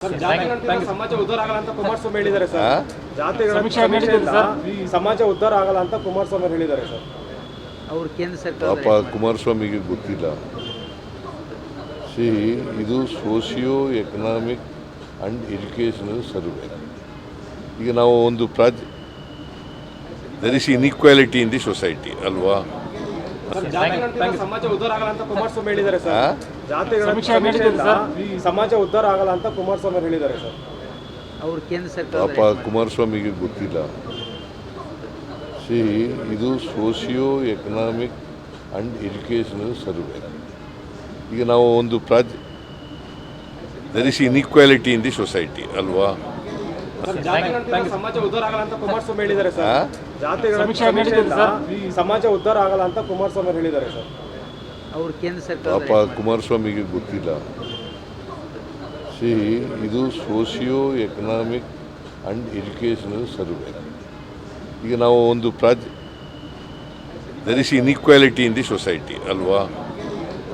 ಸಮಾಜ ಉದ್ಧಾರ ಆಗಲ್ಲ ಅಂತ ಕುಮಾರಸ್ವಾಮಿ ಹೇಳಿದ್ದಾರೆ ಸರ್. ಸಮೀಕ್ಷೆಯಿಂದ ಸಮಾಜ ಉದ್ಧಾರ ಆಗಲ್ಲ ಅಂತ ಕುಮಾರಸ್ವಾಮಿ ಅವ್ರು ಹೇಳಿದ್ದಾರೆ ಸರ್. ಅವ್ರು ಕೇಂದ್ರ ಸರ್ಕಾರ ಪಾಪ ಕುಮಾರಸ್ವಾಮಿಗೆ ಗೊತ್ತಿಲ್ಲ. ಸಿ ಇದು socio economic and educational survey ಈಗ ನಾವು ಒಂದು ಪ್ರಾಜ್ there is inequality in the society ಅಲ್ವಾ? ಸಮಾಜ ಉದ್ಧಾರ ಆಗಲ್ಲ ಅಂತ ಕುಮಾರಸ್ವಾಮಿ ಹೇಳಿದ್ದಾರೆ ಸರ್? ಜಾತಿಗಳ ಸಮಾಜ ಉದ್ಧಾರ ಆಗಲ್ಲ ಅಂತ ಕುಮಾರಸ್ವಾಮಿ ಅವ್ರು ಹೇಳಿದ್ದಾರೆ ಸರ್. ಅವರು ಕೇಂದ್ರ ಸರ್ಕಾರ ಕುಮಾರಸ್ವಾಮಿಗೆ ಗೊತ್ತಿಲ್ಲ. ಸಿ ಇದು socio economic and educational survey. ಈಗ ನಾವು ಒಂದು ಪ್ರಾಜ್ there is inequality in the society ಅಲ್ವಾ? ಸರ್ ಸಮಾಜ ಉದ್ಧಾರ ಆಗಲ್ಲ ಅಂತ ಕುಮಾರಸ್ವಾಮಿ ಹೇಳಿದ್ದಾರೆ ಸರ್? ಜಾತಿಗಳ ಸಮೀಕ್ಷೆಯಿಂದ ಸಮಾಜ ಉದ್ಧಾರ ಆಗಲ್ಲ ಅಂತ ಕುಮಾರಸ್ವಾಮಿ ಅವ್ರು ಹೇಳಿದ್ದಾರೆ ಸರ್. ಅವ್ರು ಕೇಂದ್ರ ಸರ್ಕಾರ ಪಾಪ ಕುಮಾರಸ್ವಾಮಿಗೆ ಗೊತ್ತಿಲ್ಲ. ಸಿ ಇದು socio economic and educational survey. ಈಗ ನಾವು ಒಂದು ಪ್ರಾಜ್ there is inequality in the society ಅಲ್ವಾ?